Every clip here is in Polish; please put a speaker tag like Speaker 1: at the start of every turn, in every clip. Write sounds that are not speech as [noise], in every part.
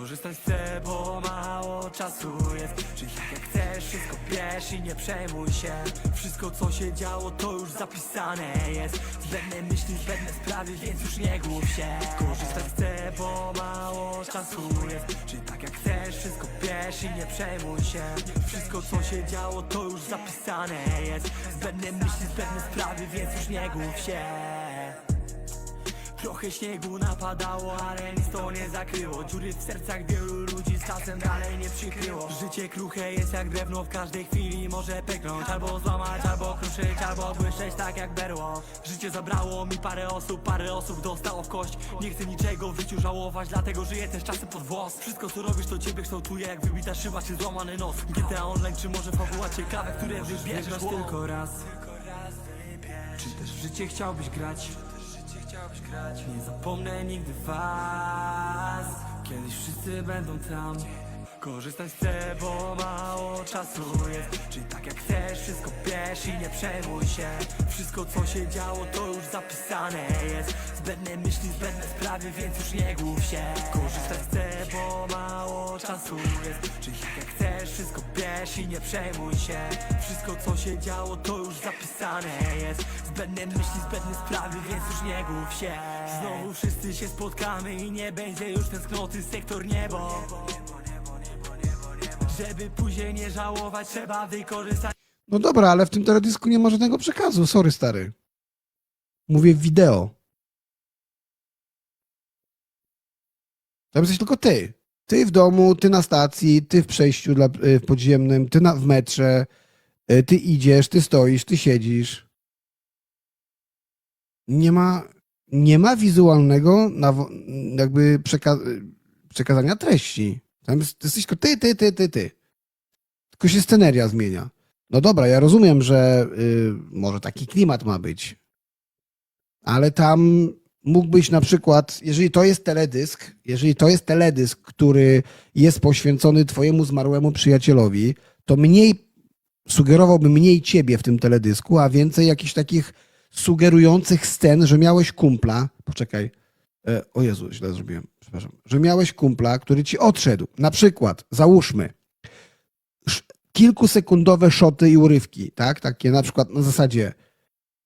Speaker 1: Korzystać chcę, bo mało czasu jest. Czyli tak jak chcesz, wszystko bierz i nie przejmuj się. Wszystko co się działo to już zapisane jest. Zbędne myśli, zbędne sprawy, więc już nie głów się. Korzystać chcę, bo mało czasu jest. Czyli tak jak chcesz, wszystko bierz i nie przejmuj się. Wszystko co się działo to już zapisane jest. Zbędne myśli, zbędne sprawy, więc już nie głów się Trochę śniegu napadało, ale nic to nie zakryło. Dziury w sercach wielu ludzi z czasem dalej nie przykryło. Życie kruche jest jak drewno, w każdej chwili może pęknąć Albo złamać, albo kruszyć, albo błyszczeć tak jak berło. Życie zabrało mi parę osób, parę osób dostało w kość. Nie chcę niczego w życiu żałować, dlatego żyję też czasem pod włos. Wszystko co robisz to ciebie kształtuje jak wybita szyba czy złamany nos. GTA Online czy może fabuła ciekawe, które wybierzesz? Tylko raz. Czy też w życie chciałbyś grać? Nie zapomnę nigdy was. Kiedyś wszyscy będą tam Korzystać chcę, bo mało czasu jest. Czyli tak jak chcesz, wszystko bierz i nie przejmuj się. Wszystko co się działo to już zapisane jest. Zbędne myśli, zbędne sprawy, więc już nie głów się. Korzystać chcę, bo mało czasu jest. Czyli tak jak chcesz, wszystko bierz i nie przejmuj się. Wszystko co się działo to już zapisane jest. Zbędne myśli, zbędne sprawy, więc już nie głów się. Znowu wszyscy się spotkamy i nie będzie już tęsknoty sektor niebo Żeby później nie żałować, trzeba wykorzystać
Speaker 2: No dobra, ale w tym teledysku nie ma żadnego przekazu. Sorry, stary. Mówię wideo. Tam jesteś tylko ty. Ty w domu, ty na stacji, ty w przejściu dla, y, w podziemnym, ty na, w metrze, y, ty idziesz, ty stoisz, ty siedzisz. Nie ma, nie ma wizualnego jakby przeka przekazania treści. Tam jest, jesteś tylko ty, ty, ty, ty, ty. Tylko się sceneria zmienia. No dobra, ja rozumiem, że y, może taki klimat ma być, ale tam mógłbyś na przykład, jeżeli to jest teledysk, jeżeli to jest teledysk, który jest poświęcony twojemu zmarłemu przyjacielowi, to mniej sugerowałbym mniej ciebie w tym teledysku, a więcej jakichś takich sugerujących scen, że miałeś kumpla. Poczekaj. E, o Jezu, źle zrobiłem. Przepraszam. Że miałeś kumpla, który ci odszedł. Na przykład, załóżmy, kilkusekundowe szoty i urywki, tak? Takie na przykład na zasadzie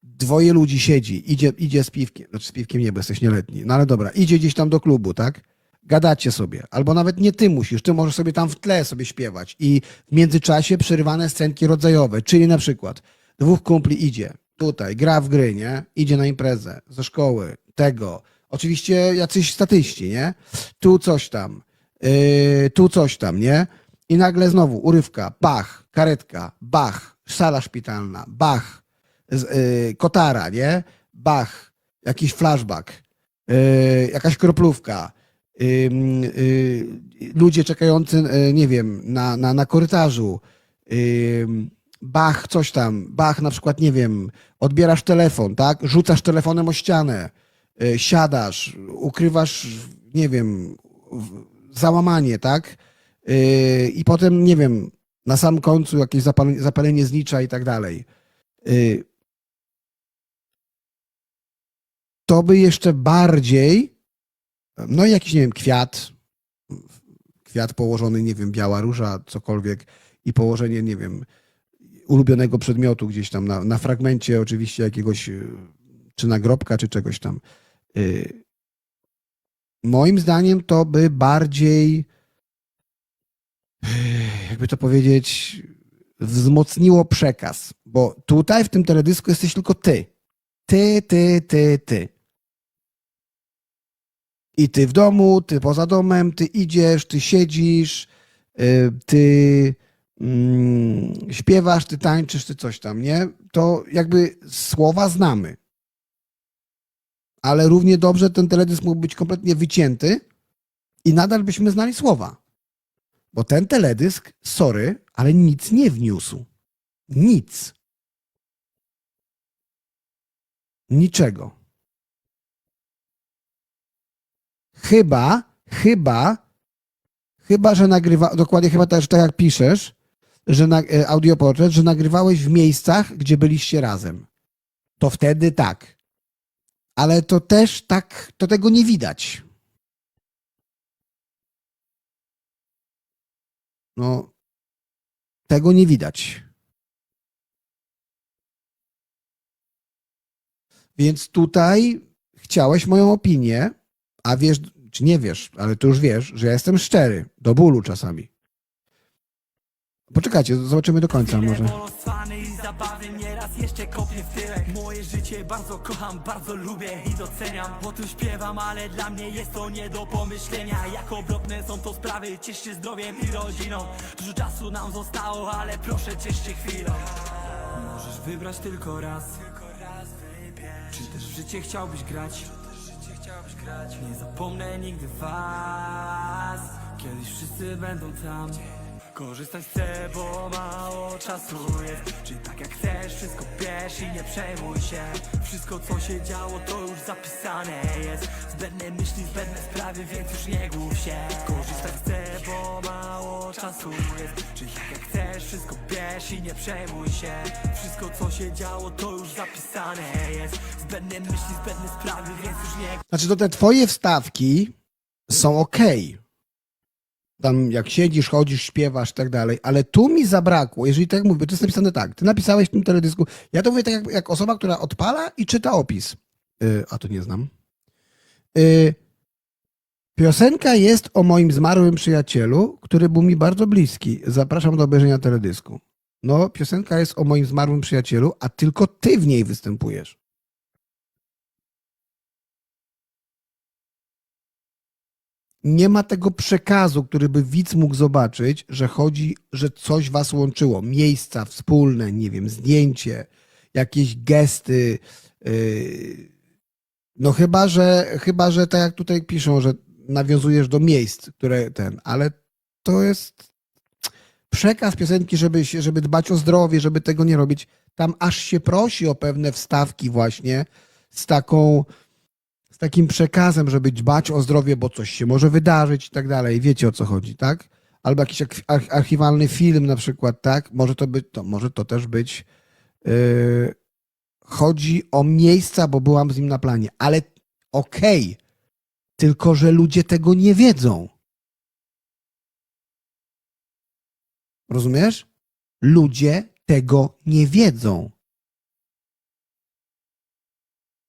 Speaker 2: dwoje ludzi siedzi, idzie, idzie z piwkiem, znaczy z piwkiem nie, bo jesteś nieletni, no ale dobra, idzie gdzieś tam do klubu, tak? Gadacie sobie, albo nawet nie ty musisz, ty możesz sobie tam w tle sobie śpiewać i w międzyczasie przerywane scenki rodzajowe, czyli na przykład dwóch kumpli idzie tutaj, gra w gry, nie? Idzie na imprezę ze szkoły, tego. Oczywiście jacyś statyści, nie? Tu coś tam, yy, tu coś tam, nie? I nagle znowu urywka, bach, karetka, bach, sala szpitalna, bach, z, y, kotara, nie? Bach, jakiś flashback, y, jakaś kroplówka, y, y, ludzie czekający, y, nie wiem, na, na, na korytarzu, y, bach, coś tam, bach na przykład, nie wiem, odbierasz telefon, tak? Rzucasz telefonem o ścianę, siadasz, ukrywasz, nie wiem, załamanie, tak? Yy, I potem, nie wiem, na sam końcu jakieś zapalenie, zapalenie znicza i tak dalej. Yy, To by jeszcze bardziej, no i jakiś, nie wiem, kwiat, kwiat położony, nie wiem, biała róża, cokolwiek i położenie, nie wiem, ulubionego przedmiotu gdzieś tam na, na fragmencie oczywiście jakiegoś, czy nagrobka, czy czegoś tam. Yy, Moim zdaniem to by bardziej jakby to powiedzieć, wzmocniło przekaz. Bo tutaj w tym teledysku jesteś tylko ty. Ty, ty, ty, ty. I ty w domu, ty poza domem, ty idziesz, ty siedzisz, y, ty mm, śpiewasz, ty tańczysz, ty coś tam, nie? To jakby słowa znamy. Ale równie dobrze ten teledysk mógł być kompletnie wycięty i nadal byśmy znali słowa. Bo ten teledysk, sorry, ale nic nie wniósł. Nic. Niczego. Chyba, chyba, chyba, że nagrywa, dokładnie chyba też tak jak piszesz, że na, e, audioportret, że nagrywałeś w miejscach, gdzie byliście razem. To wtedy tak. Ale to też tak, to tego nie widać. no, tego nie widać. Więc tutaj chciałeś moją opinię, a wiesz, czy nie wiesz, ale tu już wiesz, że ja jestem szczery, do bólu czasami. Poczekajcie, zobaczymy do końca może.
Speaker 1: Moje życie bardzo kocham, bardzo lubię i doceniam. Bo tu śpiewam, ale dla mnie jest to nie do pomyślenia. Jak obrotne są to sprawy, ciesz się zdrowiem i rodziną. Dużo czasu nam zostało, ale proszę ciesz się chwilą. Możesz wybrać tylko raz. Czy też w życie chciałbyś grać? Nie zapomnę nigdy was. Kiedyś wszyscy będą tam Korzystać chcę, bo mało czasu jest. Czy tak jak chcesz, wszystko bierz i nie przejmuj się. Wszystko co się działo to już zapisane jest. Zbędne myśli, zbędne sprawy, więc już nie głów się. Korzystać chcę, bo mało czasu jest. Czy tak jak chcesz, wszystko bierz i nie przejmuj się. Wszystko co się działo to już zapisane jest. Zbędne myśli, zbędne sprawy, więc już nie
Speaker 2: Znaczy, to te twoje wstawki są ok. Tam jak siedzisz, chodzisz, śpiewasz i tak dalej, ale tu mi zabrakło, jeżeli tak mówię, to jest napisane tak, ty napisałeś w tym teledysku, ja to mówię tak jak, jak osoba, która odpala i czyta opis. Yy, a to nie znam. Yy, piosenka jest o moim zmarłym przyjacielu, który był mi bardzo bliski. Zapraszam do obejrzenia teledysku. No, piosenka jest o moim zmarłym przyjacielu, a tylko ty w niej występujesz. Nie ma tego przekazu, który by widz mógł zobaczyć, że chodzi, że coś was łączyło. Miejsca wspólne, nie wiem, zdjęcie, jakieś gesty. Yy, no chyba, że chyba, że tak jak tutaj piszą, że nawiązujesz do miejsc, które ten, ale to jest przekaz piosenki, żeby, się, żeby dbać o zdrowie, żeby tego nie robić. Tam aż się prosi o pewne wstawki właśnie z taką z takim przekazem, żeby dbać o zdrowie, bo coś się może wydarzyć i tak dalej. Wiecie o co chodzi, tak? Albo jakiś arch- arch- archiwalny film na przykład, tak? Może to być, to może to też być. Yy, chodzi o miejsca, bo byłam z nim na planie, ale okej, tylko że ludzie tego nie wiedzą. Rozumiesz? Ludzie tego nie wiedzą.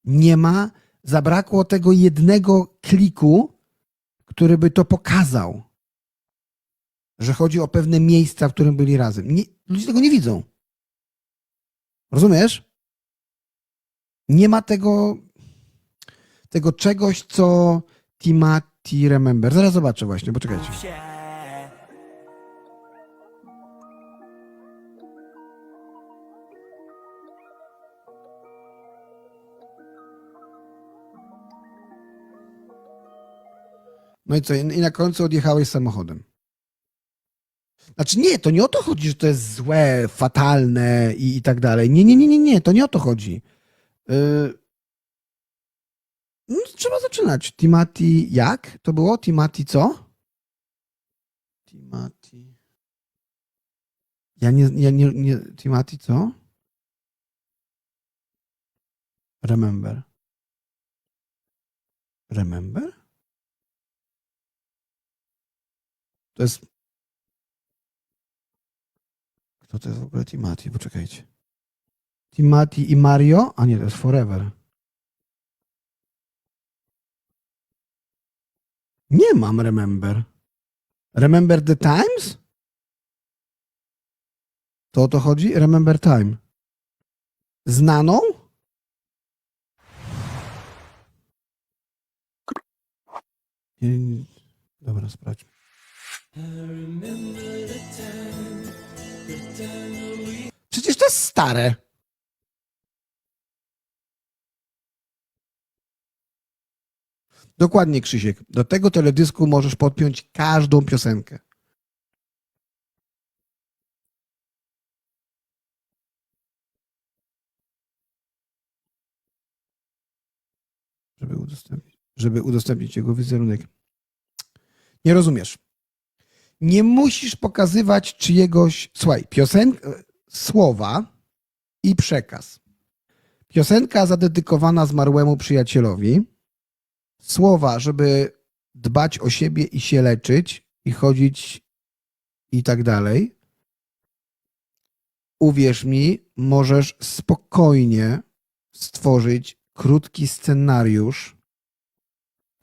Speaker 2: Nie ma zabrakło tego jednego kliku, który by to pokazał, że chodzi o pewne miejsca, w którym byli razem. Nie, ludzie tego nie widzą. Rozumiesz? Nie ma tego, tego czegoś, co Timothy Remember. Zaraz zobaczę właśnie, poczekajcie. No i co? I na końcu odjechałeś samochodem. Znaczy nie, to nie o to chodzi, że to jest złe, fatalne i, i tak dalej. Nie, nie, nie, nie, nie, to nie o to chodzi. Yy... No, trzeba zaczynać. Timati jak? To było? Timati co? Timati. Ja nie, ja nie, nie Timati co? Remember. Remember? To jest. Kto to jest w ogóle Timati? Poczekajcie. Timati i Mario? A nie, to jest Forever. Nie mam Remember. Remember the Times? To o to chodzi? Remember Time. Znaną? Dobra, sprawdźmy. Przecież to jest stare. Dokładnie, Krzysiek. Do tego teledysku możesz podpiąć każdą piosenkę. Żeby udostępnić, żeby udostępnić jego wizerunek. Nie rozumiesz. Nie musisz pokazywać czyjegoś. Słuchaj, piosenka, słowa i przekaz. Piosenka zadedykowana zmarłemu przyjacielowi. Słowa, żeby dbać o siebie i się leczyć i chodzić i tak dalej, uwierz mi, możesz spokojnie stworzyć krótki scenariusz,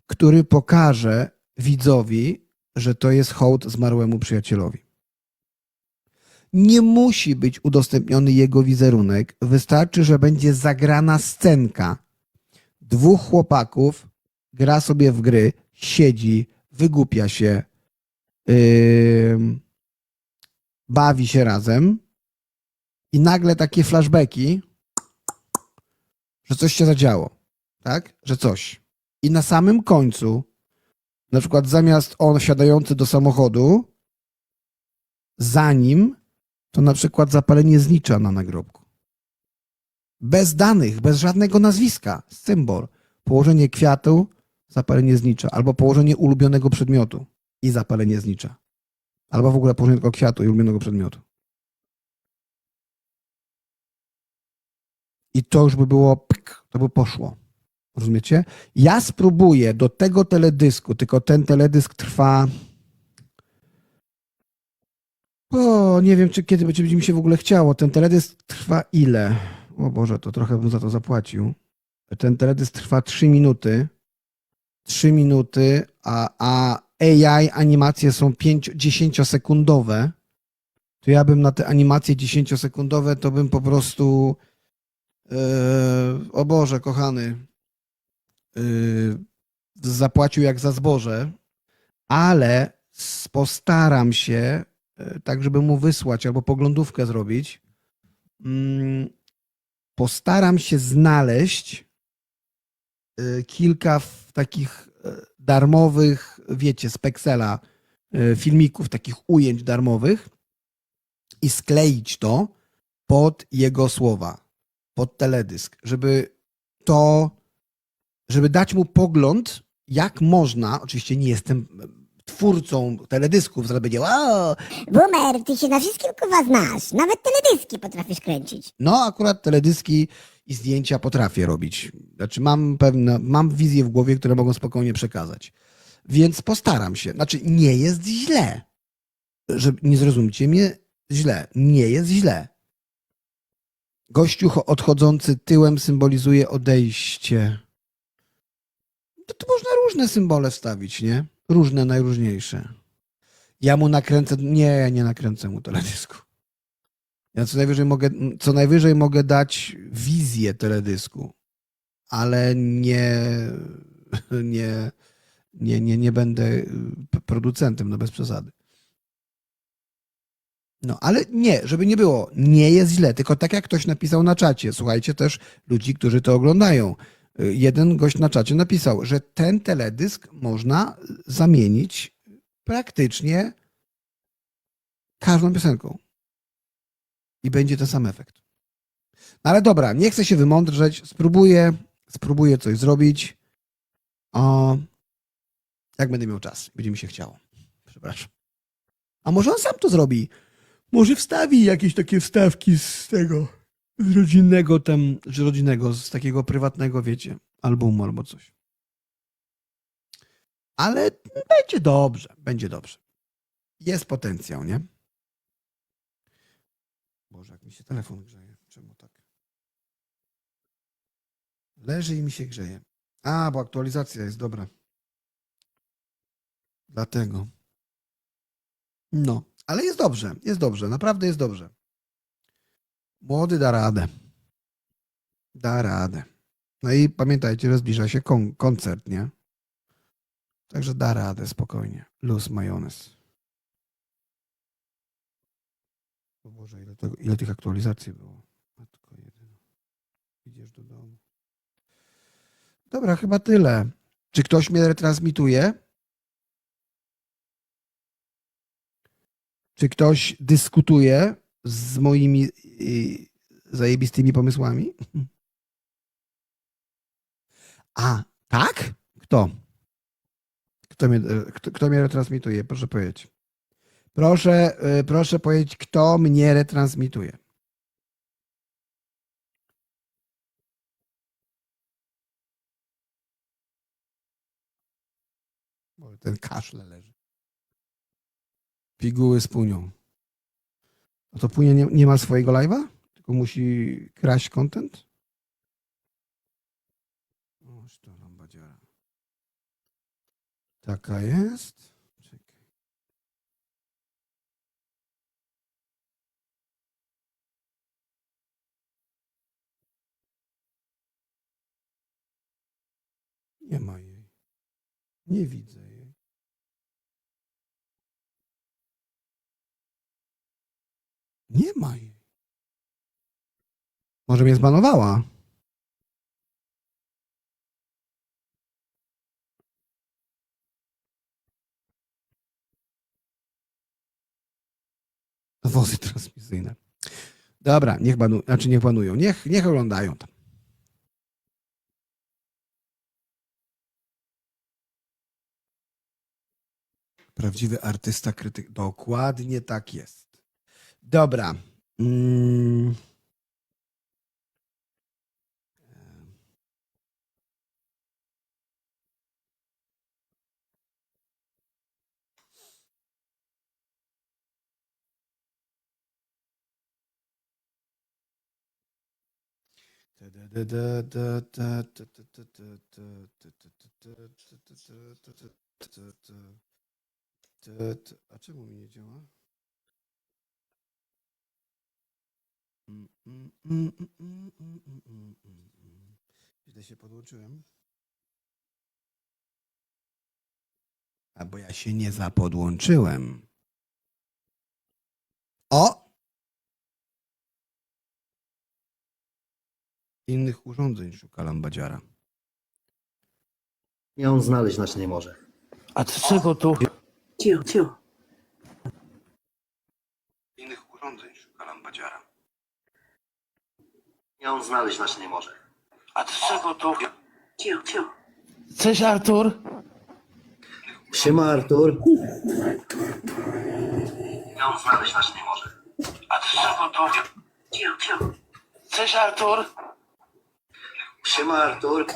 Speaker 2: który pokaże widzowi, że to jest hołd zmarłemu przyjacielowi. Nie musi być udostępniony jego wizerunek. Wystarczy, że będzie zagrana scenka. Dwóch chłopaków gra sobie w gry, siedzi, wygłupia się, yy, bawi się razem i nagle takie flashbacki, że coś się zadziało, tak? Że coś. I na samym końcu, na przykład zamiast on wsiadający do samochodu, za nim to na przykład zapalenie znicza na nagrobku. Bez danych, bez żadnego nazwiska, symbol. Położenie kwiatu, zapalenie znicza, albo położenie ulubionego przedmiotu i zapalenie znicza. Albo w ogóle położenie tylko kwiatu i ulubionego przedmiotu. I to już by było, to by poszło. Rozumiecie? Ja spróbuję do tego teledysku, tylko ten teledysk trwa. O, nie wiem, czy kiedy będzie mi się w ogóle chciało. Ten teledysk trwa ile? O Boże, to trochę bym za to zapłacił. Ten teledysk trwa 3 minuty. 3 minuty, a, a AI animacje są 5-10 sekundowe. To ja bym na te animacje 10 sekundowe to bym po prostu. Yy, o Boże, kochany. Yy, zapłacił jak za zboże, ale postaram się yy, tak, żeby mu wysłać albo poglądówkę zrobić. Mm, Postaram się znaleźć yy, kilka takich darmowych, wiecie, z Pexela filmików, takich ujęć darmowych i skleić to pod jego słowa, pod teledysk, żeby to żeby dać mu pogląd, jak można, oczywiście nie jestem twórcą teledysków, zaraz będzie, o,
Speaker 3: Boomer, ty się na wszystkim kurwa znasz. Nawet teledyski potrafisz kręcić.
Speaker 2: no akurat teledyski i zdjęcia potrafię robić. Znaczy mam pewne, mam wizje w głowie, które mogą spokojnie przekazać. Więc postaram się. Znaczy nie jest źle. Że, nie zrozumcie mnie źle. Nie jest źle. Gościu cho- odchodzący tyłem symbolizuje odejście. To można różne symbole wstawić, nie? Różne, najróżniejsze. Ja mu nakręcę. Nie, nie nakręcę mu teledysku. Ja co najwyżej mogę, co najwyżej mogę dać wizję teledysku, ale nie, [laughs] nie, nie, nie, nie będę y, producentem, no bez przesady. No, ale nie, żeby nie było, nie jest źle, tylko tak jak ktoś napisał na czacie, słuchajcie też ludzi, którzy to oglądają. Jeden gość na czacie napisał, że ten teledysk można zamienić praktycznie każdą piosenką i będzie ten sam efekt. No ale dobra, nie chcę się wymądrzeć, spróbuję, spróbuję coś zrobić. O, jak będę miał czas, będzie mi się chciało. Przepraszam. A może on sam to zrobi? Może wstawi jakieś takie wstawki z tego, z rodzinnego tam, z rodzinnego, z takiego prywatnego, wiecie, albumu albo coś. Ale będzie dobrze, będzie dobrze. Jest potencjał, nie? Boże, jak mi się telefon grzeje. Czemu tak? Leży i mi się grzeje. A, bo aktualizacja jest dobra. Dlatego. No, ale jest dobrze, jest dobrze, naprawdę jest dobrze. Młody da radę. Da radę. No i pamiętajcie, że zbliża się kon- koncert, nie? Także da radę spokojnie. Luz majonez. O Boże, ile, tego, ile tych aktualizacji było. Matko jedyna. Idziesz do domu. Dobra, chyba tyle. Czy ktoś mnie retransmituje? Czy ktoś dyskutuje z moimi y, zajebistymi pomysłami? [laughs] A, tak? Kto? Kto mnie, e, kto, kto mnie retransmituje? Proszę powiedzieć. Proszę, y, proszę powiedzieć, kto mnie retransmituje. Ten kaszle leży. Piguły z. No to Punia nie, nie ma swojego live'a? Tylko musi kraść content? Taka jest. Czekaj. Nie ma jej. Nie widzę jej. Nie ma jej. Może mnie zbanowała? Wozy transmisyjne. Dobra, niech banują, znaczy niech banują, niech, niech oglądają tam. Prawdziwy artysta krytyk. Dokładnie tak jest. Dobra. Mm. A czemu mi nie działa? Źle się podłączyłem. A bo ja się nie zapodłączyłem. O! Innych urządzeń szuka lambadziara.
Speaker 4: Ją znaleźć znacznie nie może.
Speaker 5: A czego tu?
Speaker 4: Cicho, cicho.
Speaker 2: Innych urządzeń szuka lambadziara.
Speaker 4: Ją znaleźć znacznie nie może.
Speaker 5: A czego tu?
Speaker 4: Cicho, cicho.
Speaker 5: Cześć Artur.
Speaker 4: Siema Artur. Ją znaleźć znacznie nie może.
Speaker 5: A czego tu?
Speaker 4: Cicho, cicho.
Speaker 5: Cześć Artur.
Speaker 4: Siema Artur.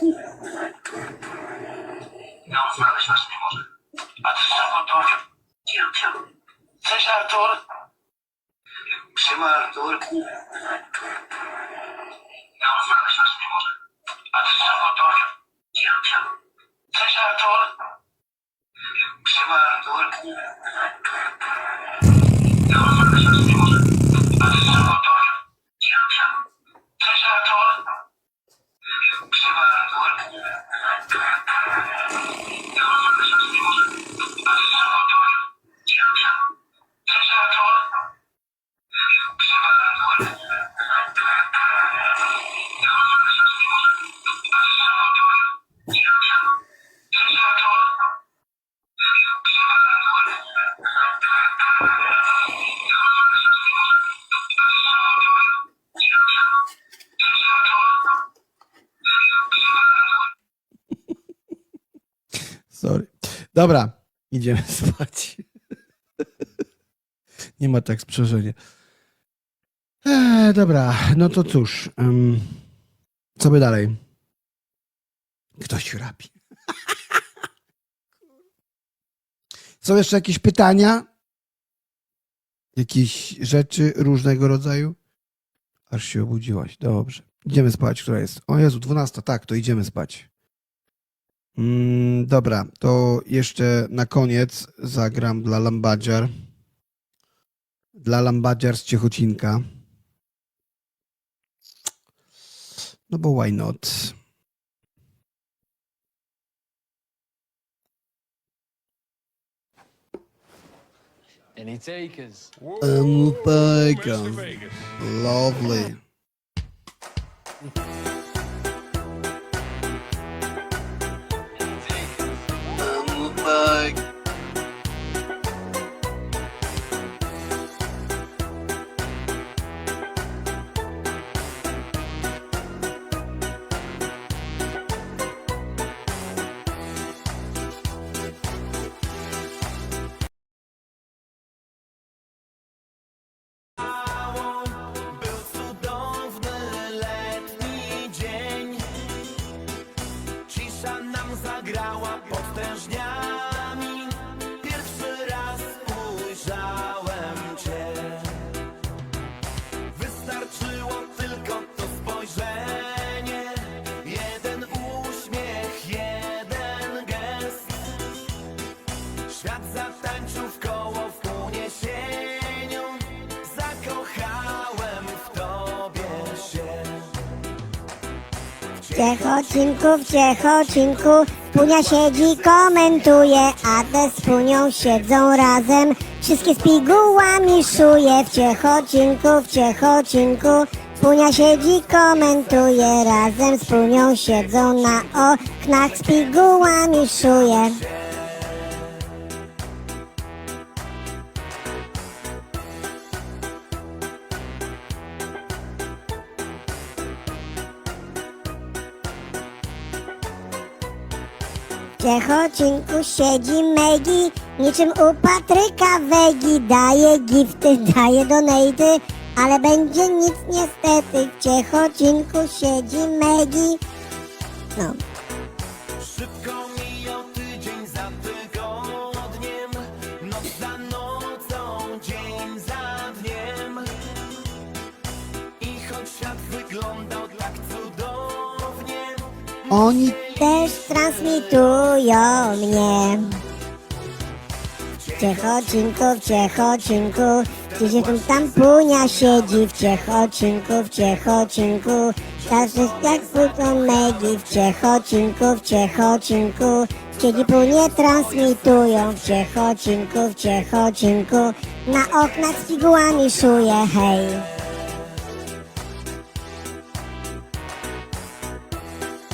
Speaker 4: Ją znaleźć znacznie nie może.
Speaker 5: A czego tu?
Speaker 4: Cicho, cicho.
Speaker 5: Cześć Artur.
Speaker 4: Przymartur. Ja znaleźć nie może.
Speaker 5: A ty co gotowie?
Speaker 4: Ja cię.
Speaker 5: Cześć Artur.
Speaker 4: Przymartur.
Speaker 5: Ja znaleźć nie może. A ty co gotowie?
Speaker 4: Ja cię.
Speaker 5: Cześć Artur.
Speaker 4: Przymartur.
Speaker 5: Ja znaleźć nie może. A
Speaker 4: ty co
Speaker 5: gotowie? Ja
Speaker 2: cię. Dobra, idziemy [laughs] spać. Nie ma tak sprzężenia. Eee, dobra, no to cóż. em, co by dalej? Ktoś chrapi. [laughs] Są jeszcze jakieś pytania? Jakieś rzeczy różnego rodzaju? Aż się obudziłaś. Dobrze. Idziemy spać, która jest? O Jezu, 12. Tak, to idziemy spać. Mm, dobra, to jeszcze na koniec zagram dla Lambadziar. Dla Lambadziar z Ciechocinka. No bo why not?
Speaker 6: Any takers?
Speaker 2: Um, bacon. Lovely.
Speaker 3: Ciechocinku, w Ciechocinku Punia siedzi, komentuje A te z Punią siedzą razem. Wszystkie z pigułami szuje. W Ciechocinku, w Ciechocinku Punia siedzi, komentuje. Razem z Punią siedzą na oknach Z pigułami szuje W Ciechocinku siedzi Megi, niczym u Patryka Wegi. Daje gifty, daje donaty, ale będzie nic niestety. W Ciechocinku siedzi Megi. No,
Speaker 1: Szybko mijał tydzień za tygodniem Noc za nocą, dzień za dniem I choć świat wyglądał tak cudownie
Speaker 3: oni też transmitują mnie. Ciechocinku, w Ciechocinku, gdzieś tu tam punia siedzi. W Ciechocinku, w Ciechocinku, każdy jak płyną Megi. W Ciechocinku, w Ciechocinku, siedzi punie transmitują. W Ciechocinku, w Ciechocinku, na oknach z figułami szuje, hej.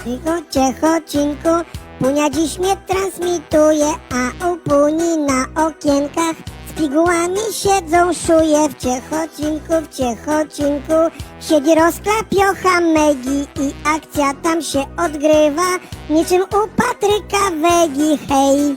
Speaker 3: Cicho, ciechocinku, Punia dziś mnie transmituje, a u Puni na okienkach z pigułami siedzą szuje. W ciechocinku, w ciechocinku, siedzi rozklapiocha Megi i akcja tam się odgrywa, niczym u Patryka Wegi, hej.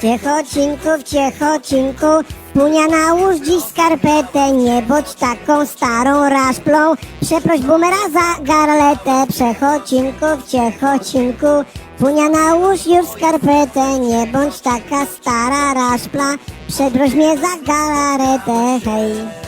Speaker 1: Ciechocinku,
Speaker 3: w ciechocinku, Punia nałóż dziś skarpetę, nie bądź taką starą raszplą. Przeproś boomera za garletę, przechocinku, w ciechocinku, Punia nałóż już skarpetę, nie bądź taka stara raszpla. Przeproś mnie za galaretę, hej.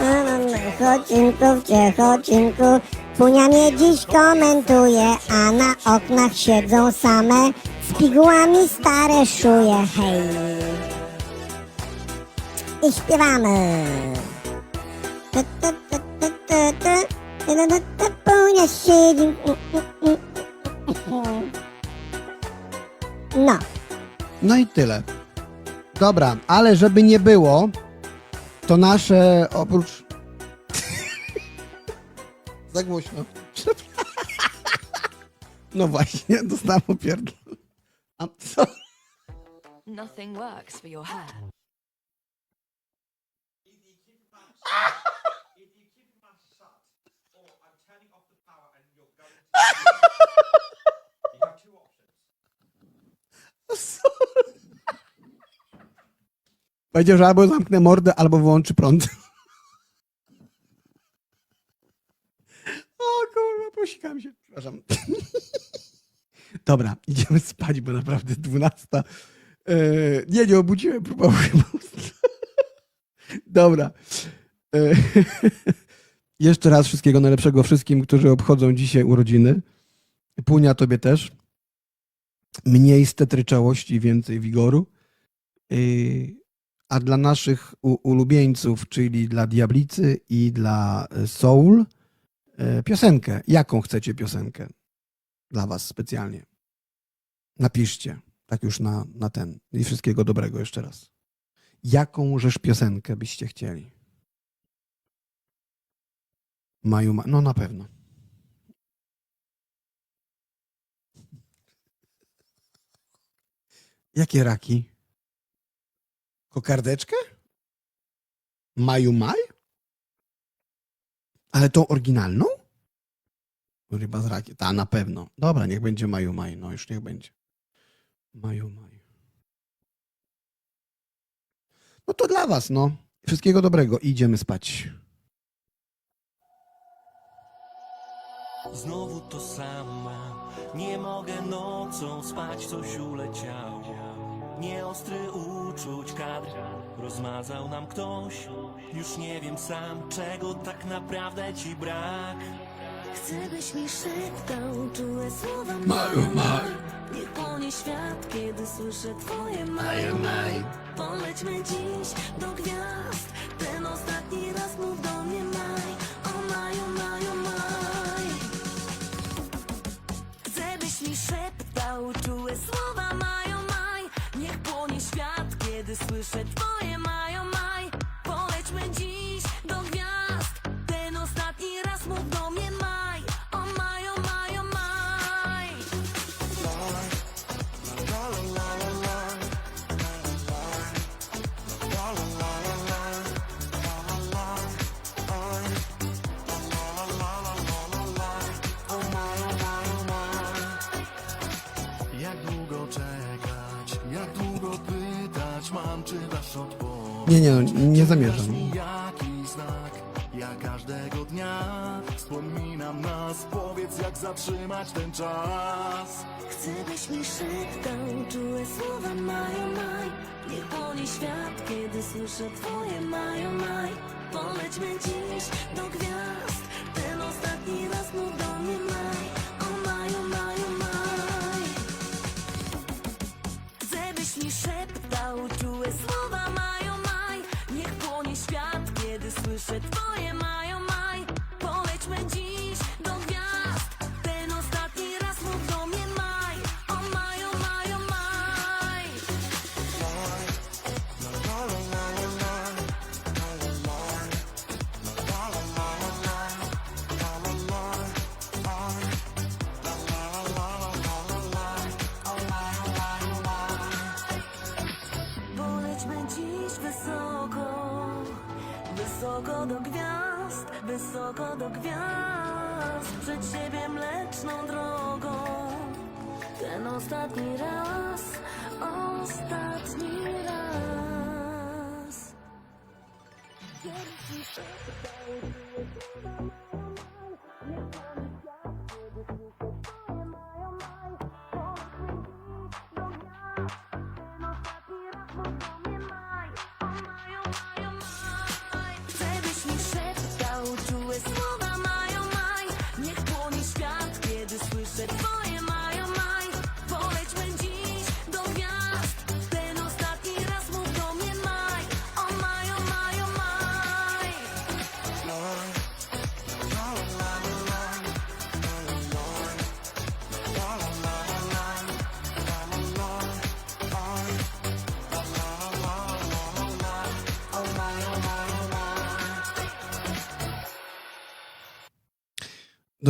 Speaker 1: Zakochałem
Speaker 3: W ciechocinku, w ciechocinku, Punia mnie dziś komentuje, a na oknach siedzą same z pigułami stare szuje, hej. I śpiewamy. Punia siedzi. No,
Speaker 2: No i tyle. Dobra, ale żeby nie było, to nasze oprócz. [laughs] Za głośno. No właśnie, dostałem opierdol. A co?
Speaker 7: Nothing works for your hair. [laughs]
Speaker 2: Powiedział, że albo zamknę mordę, albo wyłączy prąd. [laughs] O kurwa, posikam się. Przepraszam. [laughs] Dobra, idziemy spać, bo naprawdę 12. Yy, nie, nie obudziłem, próbowałem. [laughs] Dobra. Yy, jeszcze raz wszystkiego najlepszego wszystkim, którzy obchodzą dzisiaj urodziny. Punia tobie też. Mniej stetryczałości, więcej wigoru. Yy, a dla naszych ulubieńców, czyli dla Diablicy i dla e, Soul, e, piosenkę. Jaką chcecie piosenkę? Dla was specjalnie. Napiszcie. Tak już na, na ten. I wszystkiego dobrego jeszcze raz. Jaką żeż piosenkę byście chcieli? Maju, ma... no na pewno. Jakie raki? Kokardeczkę? Maju Maj? Ale tą oryginalną? No Ryba z rakiem. Ta, na pewno. Dobra, niech będzie Maju Maj. No już niech będzie. Maju Maj. No to dla was, no. Wszystkiego dobrego. Idziemy spać.
Speaker 8: Znowu to sama. Nie mogę nocą spać, coś uleciało. Nieostry uczuć kadr rozmazał nam ktoś. Już nie wiem sam, czego tak naprawdę ci brak.
Speaker 9: Chcę byś mi szeptał czułe słowa
Speaker 2: Maju, maju.
Speaker 9: Niech płonie świat, kiedy słyszę twoje maju, maj Polećmy dziś do gwiazd Ten ostatni kiedy
Speaker 2: Nie, nie, no, nie zamierzam.
Speaker 8: Jakiś znak, ja każdego dnia. Wspominam nas, powiedz jak zatrzymać ten czas.
Speaker 9: Chcę byś mi szeptał czułe słowa maju, maj. Niech płonie świat, kiedy słyszę twoje maju, maj. Polećmy dziś do gwiazd kiedy słyszę twoje maju, come on.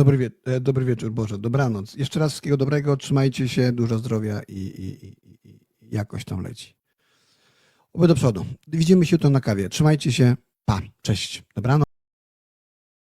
Speaker 2: Dobry, wie, e, dobry wieczór, Boże, dobranoc. Jeszcze raz wszystkiego dobrego, trzymajcie się, dużo zdrowia i, i, i, i jakoś tam leci. Oby do przodu. Widzimy się jutro na kawie. Trzymajcie się, pa, cześć, dobranoc.